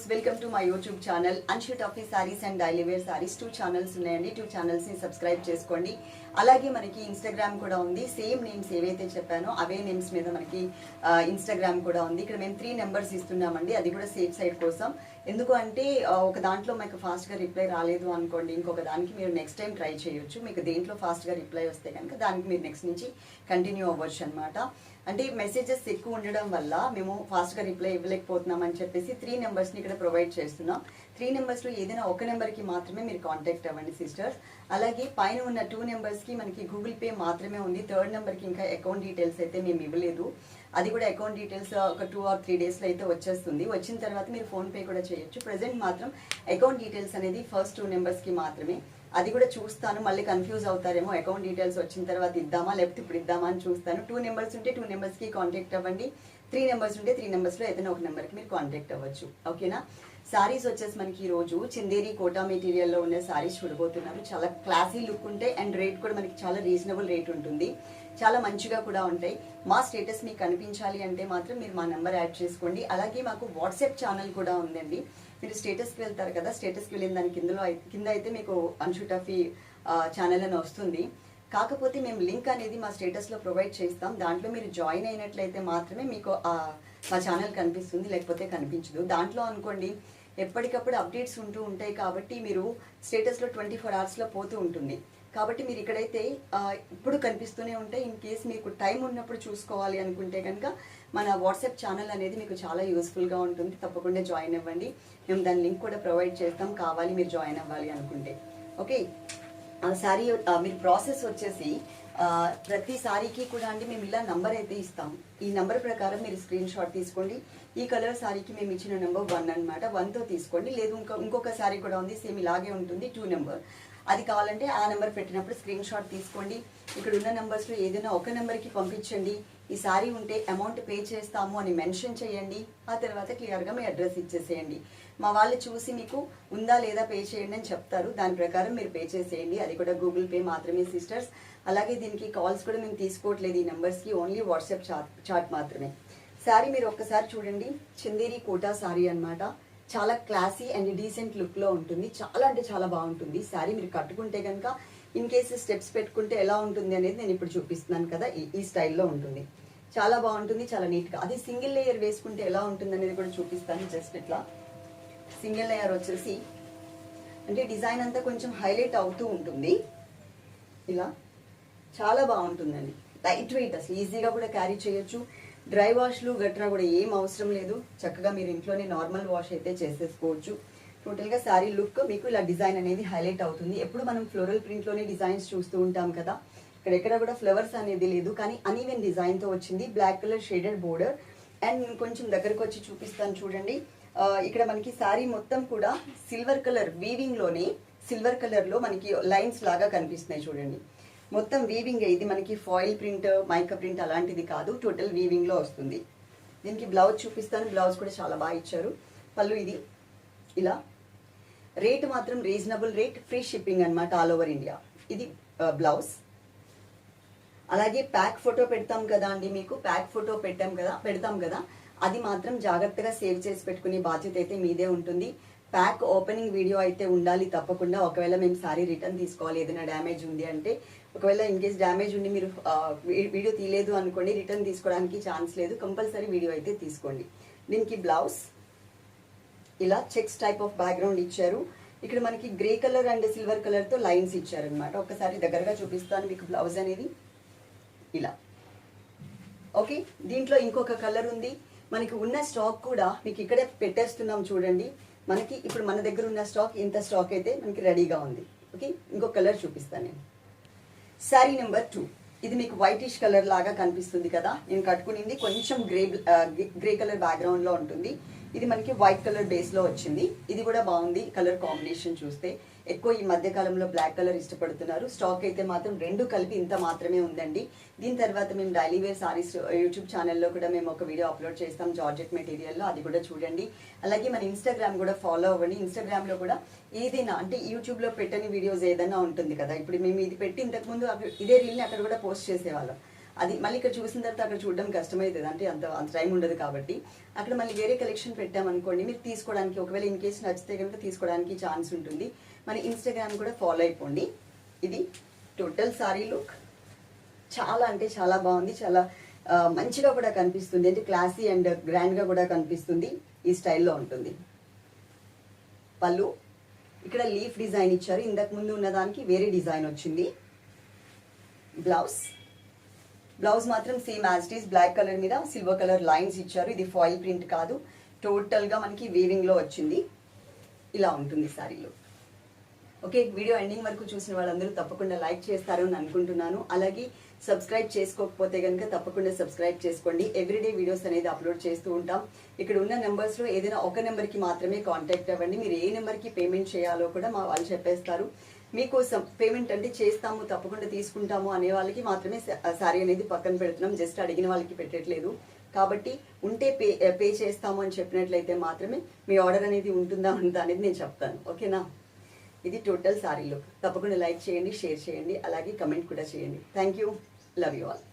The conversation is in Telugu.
Viewers welcome to my YouTube channel Anshu Tuffy saris and daily wear saris two channels ఉన్నాయండి. టూ ఛానల్స్ని సబ్స్క్రైబ్ చేసుకోండి. అలాగే మనకి ఇన్స్టాగ్రామ్ కూడా ఉంది. సేమ్ నేమ్స్ ఏవైతే చెప్పానో అవే నేమ్స్ మీద మనకి ఇన్స్టాగ్రామ్ కూడా ఉంది. ఇక్కడ మేము త్రీ నెంబర్స్ ఇస్తున్నామండి. అది కూడా సేఫ్ సైడ్ కోసం. ఎందుకు అంటే ఒక దాంట్లో మీకు ఫాస్ట్గా రిప్లై రాలేదు అనుకోండి ఇంకొక దానికి మీరు నెక్స్ట్ టైం ట్రై చేయొచ్చు. మీకు దేంట్లో ఫాస్ట్గా రిప్లై వస్తే కనుక దానికి మీరు నెక్స్ట్ నుంచి కంటిన్యూ అవ్వచ్చు అనమాట అంటే మెసేజెస్ ఎక్కువ ఉండడం వల్ల మేము ఫాస్ట్గా రిప్లై ఇవ్వలేకపోతున్నాం అని చెప్పేసి త్రీ నెంబర్స్ని ఇక్కడ ప్రొవైడ్ చేస్తున్నాం. త్రీ నెంబర్స్లో ఏదైనా ఒక నెంబర్కి మాత్రమే మీరు కాంటాక్ట్ అవ్వండి సిస్టర్స్ అలాగే పైన ఉన్న టూ నెంబర్స్కి మనకి గూగుల్ పే మాత్రమే ఉంది. థర్డ్ నెంబర్కి ఇంకా అకౌంట్ డీటెయిల్స్ అయితే మేము ఇవ్వలేదు. అది కూడా అకౌంట్ డీటెయిల్స్ ఒక టూ ఆర్ త్రీ డేస్లో అయితే వచ్చేస్తుంది. వచ్చిన తర్వాత మీరు ఫోన్పే కూడా చేయొచ్చు. ప్రజెంట్ మాత్రం అకౌంట్ డీటెయిల్స్ అనేది ఫస్ట్ టూ నెంబర్స్కి మాత్రమే. అది కూడా చూస్తాను. మళ్ళీ కన్ఫ్యూజ్ అవుతారేమో. అకౌంట్ డీటెయిల్స్ వచ్చిన తర్వాత ఇద్దామా? లేకపోతే ఇప్పుడు ఇద్దామా అని చూస్తాను. టూ నెంబర్స్ ఉంటే టూ నెంబర్స్కి కాంటాక్ట్ అవ్వండి. త్రీ నెంబర్స్ ఉంటే త్రీ నెంబర్స్లో ఏదైనా ఒక నెంబర్కి మీరు కాంటాక్ట్ అవ్వచ్చు. ఓకేనా సారీస్ వచ్చేసి మనకి ఈరోజు రోజు కోటా మెటీరియల్లో ఉన్న సారీస్ చూడబోతున్నారు చాలా క్లాసీ లుక్ ఉంటాయి అండ్ రేట్ కూడా మనకి చాలా రీజనబుల్ రేట్ ఉంటుంది. చాలా మంచిగా కూడా ఉంటాయి. మా స్టేటస్ మీకు కనిపించాలి అంటే మాత్రం మీరు మా నెంబర్ యాడ్ చేసుకోండి. అలాగే మాకు వాట్సాప్ ఛానల్ కూడా ఉందండి. మీరు స్టేటస్కి వెళ్తారు కదా స్టేటస్కి వెళ్ళిన దాని కిందలో కింద అయితే మీకు అన్షుటఫీ ఛానల్ అని వస్తుంది. కాకపోతే మేము లింక్ అనేది మా స్టేటస్లో ప్రొవైడ్ చేస్తాం. దాంట్లో మీరు జాయిన్ అయినట్లయితే మాత్రమే మీకు మా ఛానల్ కనిపిస్తుంది లేకపోతే కనిపించదు. దాంట్లో అనుకోండి ఎప్పటికప్పుడు అప్డేట్స్ ఉంటూ ఉంటాయి కాబట్టి మీరు స్టేటస్లో ట్వంటీ ఫోర్ అవర్స్లో పోతూ ఉంటుంది. కాబట్టి మీరు ఇక్కడైతే ఇప్పుడు కనిపిస్తూనే ఉంటాయి. ఇన్ కేస్ మీకు టైం ఉన్నప్పుడు చూసుకోవాలి అనుకుంటే కనుక మన వాట్సాప్ ఛానల్ అనేది మీకు చాలా యూస్ఫుల్గా ఉంటుంది. తప్పకుండా జాయిన్ అవ్వండి. మేము దాని లింక్ కూడా ప్రొవైడ్ చేస్తాం. కావాలి మీరు జాయిన్ అవ్వాలి అనుకుంటే. ఓకే సారీ మీరు ప్రాసెస్ వచ్చేసి ప్రతి సారీకి కూడా అండి మేము ఇలా నంబర్ అయితే ఇస్తాం. ఈ నంబర్ ప్రకారం మీరు స్క్రీన్ షాట్ తీసుకోండి. ఈ కలర్ శారీకి మేము ఇచ్చిన నెంబర్ వన్ అనమాట వన్తో తీసుకోండి. లేదు ఇంకో ఇంకొక శారీ కూడా ఉంది సేమ్ ఇలాగే ఉంటుంది టూ నెంబర్. అది కావాలంటే ఆ నెంబర్ పెట్టినప్పుడు స్క్రీన్ షాట్ తీసుకోండి. ఇక్కడ ఉన్న నెంబర్స్లో ఏదైనా ఒక నెంబర్కి పంపించండి. ఈ సారీ ఉంటే అమౌంట్ పే చేస్తాము అని మెన్షన్ చేయండి. ఆ తర్వాత క్లియర్గా మీ అడ్రస్ ఇచ్చేసేయండి. మా వాళ్ళు చూసి మీకు ఉందా లేదా పే చేయండి అని చెప్తారు. దాని ప్రకారం మీరు పే చేసేయండి. అది కూడా గూగుల్ పే మాత్రమే సిస్టర్స్ అలాగే దీనికి కాల్స్ కూడా మేము తీసుకోవట్లేదు. ఈ నెంబర్స్కి ఓన్లీ వాట్సాప్ చాట్ చాట్ మాత్రమే. శారీ మీరు ఒక్కసారి చూడండి. చందేరి కోటా శారీ అన్నమాట. చాలా క్లాసీ అండ్ డీసెంట్ లుక్లో ఉంటుంది. చాలా అంటే చాలా బాగుంటుంది. శారీ మీరు కట్టుకుంటే కనుక ఇన్ కేసు స్టెప్స్ పెట్టుకుంటే ఎలా ఉంటుంది అనేది నేను ఇప్పుడు చూపిస్తున్నాను కదా ఈ ఈ స్టైల్లో ఉంటుంది. చాలా బాగుంటుంది చాలా నీట్గా అది సింగిల్ లేయర్ వేసుకుంటే ఎలా ఉంటుంది అనేది కూడా చూపిస్తాను జస్ట్ ఇట్లా. సింగిల్ లేయర్ వచ్చేసి అంటే డిజైన్ అంతా కొంచెం హైలైట్ అవుతూ ఉంటుంది. ఇలా. చాలా బాగుంటుందండి. లైట్ వెయిట్ అసలు ఈజీగా కూడా క్యారీ చేయొచ్చు. డ్రై వాష్లు గట్రా కూడా ఏం అవసరం లేదు. చక్కగా మీరు ఇంట్లోనే నార్మల్ వాష్ అయితే చేసేసుకోవచ్చు. టోటల్గా శారీ లుక్ మీకు ఇలా డిజైన్ అనేది హైలైట్ అవుతుంది. ఎప్పుడు మనం ఫ్లోరల్ ప్రింట్లోనే డిజైన్స్ చూస్తూ ఉంటాం కదా ఇక్కడ ఎక్కడ కూడా ఫ్లవర్స్ అనేది లేదు. కానీ అనీవెన్ డిజైన్తో వచ్చింది. Black colour shaded border and కొంచెం దగ్గరకు వచ్చి చూపిస్తాను చూడండి. ఇక్కడ మనకి శారీ మొత్తం కూడా సిల్వర్ కలర్ వీవింగ్లోనే సిల్వర్ కలర్లో మనకి లైన్స్ లాగా కనిపిస్తున్నాయి చూడండి. మొత్తం వీవింగ్ ఇది మనకి ఫాయిల్ ప్రింట్ మైకా ప్రింట్ అలాంటిది కాదు. టోటల్ వీవింగ్లో వస్తుంది. దీనికి బ్లౌజ్ చూపిస్తాను. బ్లౌజ్ కూడా చాలా బాగా ఇచ్చారు. పళ్ళు ఇది. ఇలా. రేట్ మాత్రం రీజనబుల్ రేట్ ఫ్రీ షిప్పింగ్ అన్నమాట ఆల్ ఓవర్ ఇండియా ఇది బ్లౌజ్ అలాగే ప్యాక్ ఫోటో పెడతాం కదా అండి మీకు. ప్యాక్ ఫోటో పెట్టాం కదా పెడతాం కదా. అది మాత్రం జాగ్రత్తగా సేవ్ చేసి పెట్టుకునే బాధ్యత అయితే మీదే ఉంటుంది. ప్యాక్ ఓపెనింగ్ వీడియో అయితే ఉండాలి తప్పకుండా. ఒకవేళ మేము సారీ రిటర్న్ తీసుకోవాలి ఏదైనా డ్యామేజ్ ఉంది అంటే ఒకవేళ ఇన్ కేస్ డ్యామేజ్ ఉండి మీరు వీడియో తీయలేదు అనుకోండి రిటర్న్ తీసుకోవడానికి ఛాన్స్ లేదు. కంపల్సరీ వీడియో అయితే తీసుకోండి. దీనికి బ్లౌజ్ ఇలా చెక్స్ టైప్ ఆఫ్ బ్యాక్గ్రౌండ్ ఇచ్చారు. ఇక్కడ మనకి గ్రే కలర్ అండ్ సిల్వర్ కలర్తో లైన్స్ ఇచ్చారనమాట ఒకసారి దగ్గరగా చూపిస్తాను మీకు బ్లౌజ్ అనేది. ఇలా. ఓకే? దీంట్లో ఇంకొక కలర్ ఉంది. మనకి ఉన్న స్టాక్ కూడా మీకు ఇక్కడే పెట్టేస్తున్నాం చూడండి. మనకి ఇప్పుడు మన దగ్గర ఉన్న స్టాక్ ఇంత స్టాక్ అయితే మనకి రెడీగా ఉంది. ఓకే ఇంకో కలర్ చూపిస్తాను నేను. శారీ నెంబర్ టూ ఇది మీకు వైటిష్ కలర్ లాగా కనిపిస్తుంది కదా? నేను కట్టుకునింది కొంచెం గ్రే గ్రే కలర్ బ్యాక్గ్రౌండ్లో ఉంటుంది. ఇది మనకి వైట్ కలర్ బేస్లో వచ్చింది. ఇది కూడా బాగుంది కలర్ కాంబినేషన్ చూస్తే. ఎక్కువ ఈ మధ్యకాలంలో బ్లాక్ కలర్ ఇష్టపడుతున్నారు. స్టాక్ అయితే మాత్రం రెండు కలిపి ఇంత మాత్రమే ఉందండి. దీని తర్వాత మేము డైలీ వేర్ సారీస్ యూట్యూబ్ ఛానల్లో కూడా మేము ఒక వీడియో అప్లోడ్ చేస్తాం జార్జెట్ మెటీరియల్లో అది కూడా చూడండి. అలాగే మన ఇన్స్టాగ్రామ్ కూడా ఫాలో అవ్వండి. ఇన్స్టాగ్రామ్లో కూడా ఏదైనా అంటే యూట్యూబ్లో పెట్టని వీడియోస్ ఏదైనా ఉంటుంది కదా. ఇప్పుడు మేము ఇది పెట్టి ఇంతకుముందు ఇదే రీల్ని అక్కడ కూడా పోస్ట్ చేసేవాళ్ళం. అది మళ్ళీ ఇక్కడ చూసిన తర్వాత అక్కడ చూడడం కష్టమవుతుంది. అంటే అంత అంత టైం ఉండదు కాబట్టి. అక్కడ మళ్ళీ వేరే కలెక్షన్ పెట్టామనుకోండి మీరు తీసుకోవడానికి ఒకవేళ ఇన్ కేసు నచ్చితే కనుక తీసుకోవడానికి ఛాన్స్ ఉంటుంది. మన ఇన్స్టాగ్రామ్ కూడా ఫాలో అయిపోండి. ఇది టోటల్ సారీ లుక్ చాలా అంటే చాలా బాగుంది. చాలా మంచిగా కూడా కనిపిస్తుంది. అంటే క్లాసీ అండ్ గ్రాండ్గా కూడా కనిపిస్తుంది. ఈ స్టైల్లో ఉంటుంది. పళ్ళు. ఇక్కడ లీఫ్ డిజైన్ ఇచ్చారు. ఇంతకు ముందు ఉన్న దానికి వేరే డిజైన్ వచ్చింది. బ్లౌజ్ బ్లౌజ్ మాత్రం same as it is black colour మీద సిల్వర్ కలర్ లైన్స్ ఇచ్చారు. ఇది ఫాయిల్ ప్రింట్ కాదు. టోటల్గా మనకి వీవింగ్లో వచ్చింది. ఇలా ఉంటుంది శారీలో ఓకే వీడియో ఎండింగ్ వరకు చూసిన వాళ్ళందరూ తప్పకుండా లైక్ చేస్తారు అని అనుకుంటున్నాను. అలాగే సబ్స్క్రైబ్ చేసుకోకపోతే కనుక తప్పకుండా సబ్స్క్రైబ్ చేసుకోండి. ఎవ్రీడే వీడియోస్ అనేది అప్లోడ్ చేస్తూ ఉంటాం. ఇక్కడ ఉన్న నెంబర్స్లో ఏదైనా ఒక నెంబర్కి మాత్రమే కాంటాక్ట్ అవ్వండి. మీరు ఏ నెంబర్కి పేమెంట్ చేయాలో కూడా మా వాళ్ళు చెప్పేస్తారు. మీకోసం పేమెంట్ అంటే చేస్తాము తప్పకుండా తీసుకుంటాము అనే వాళ్ళకి మాత్రమే సారీ అనేది పక్కన పెడుతున్నాం. జస్ట్ అడిగిన వాళ్ళకి పెట్టట్లేదు. కాబట్టి ఉంటే పే పే చేస్తాము అని చెప్పినట్లయితే మాత్రమే మీ ఆర్డర్ అనేది ఉంటుందా ఉందా అనేది నేను చెప్తాను. ఓకేనా ఇది టోటల్ సారీ లుక్ తప్పకుండా లైక్ చేయండి షేర్ చేయండి అలాగే కమెంట్ కూడా చేయండి. Thank you. Love you all